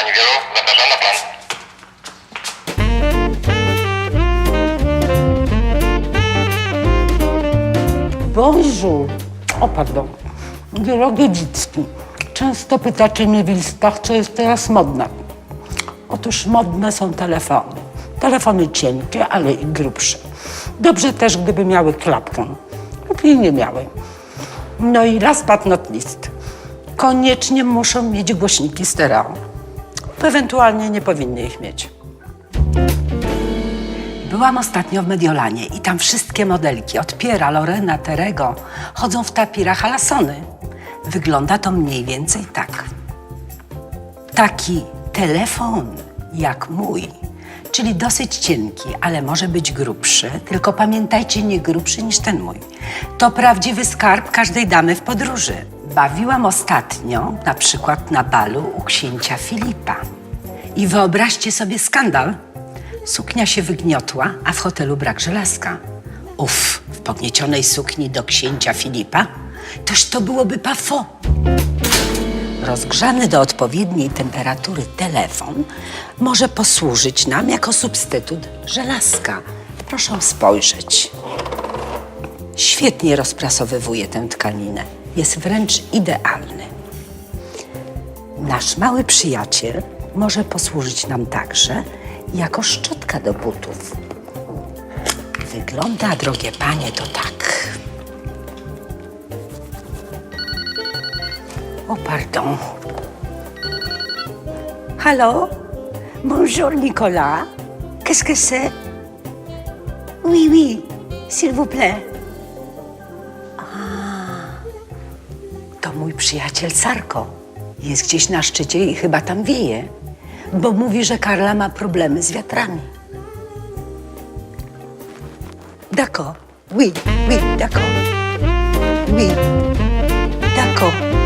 Pani Wielu, zapraszam na plan. Bonjour. O, pardon. Wielok często pytacie mnie w listach, co jest teraz modne. Otóż modne są telefony. Telefony cienkie, ale i grubsze. Dobrze też, gdyby miały klapkę. Lepiej nie miały. No i last but not least. Koniecznie muszą mieć głośniki stereo. Ewentualnie nie powinny ich mieć. Byłam ostatnio w Mediolanie i tam wszystkie modelki, od Piera, Lorena, Terego, chodzą w tapirach alasony. Wygląda to mniej więcej tak. Taki telefon jak mój, czyli dosyć cienki, ale może być grubszy, tylko pamiętajcie, nie grubszy niż ten mój. To prawdziwy skarb każdej damy w podróży. Bawiłam ostatnio, na przykład na balu u księcia Filipa. I wyobraźcie sobie skandal. Suknia się wygniotła, a w hotelu brak żelazka. Uff, w pogniecionej sukni do księcia Filipa? Toż to byłoby pafo. Rozgrzany do odpowiedniej temperatury telefon może posłużyć nam jako substytut żelazka. Proszę spojrzeć. Świetnie rozprasowywuje tę tkaninę. Jest wręcz idealny. Nasz mały przyjaciel może posłużyć nam także jako szczotka do butów. Wygląda, drogie panie, to tak. O, pardon. Halo? Bonjour, Nicolas. Qu'est-ce que c'est? Oui, oui, s'il vous plaît. A, to mój przyjaciel Sarko. Jest gdzieś na szczycie i chyba tam wieje, bo mówi, że Karla ma problemy z wiatrami. D'accord. Oui, oui, d'accord. Oui. D'accord.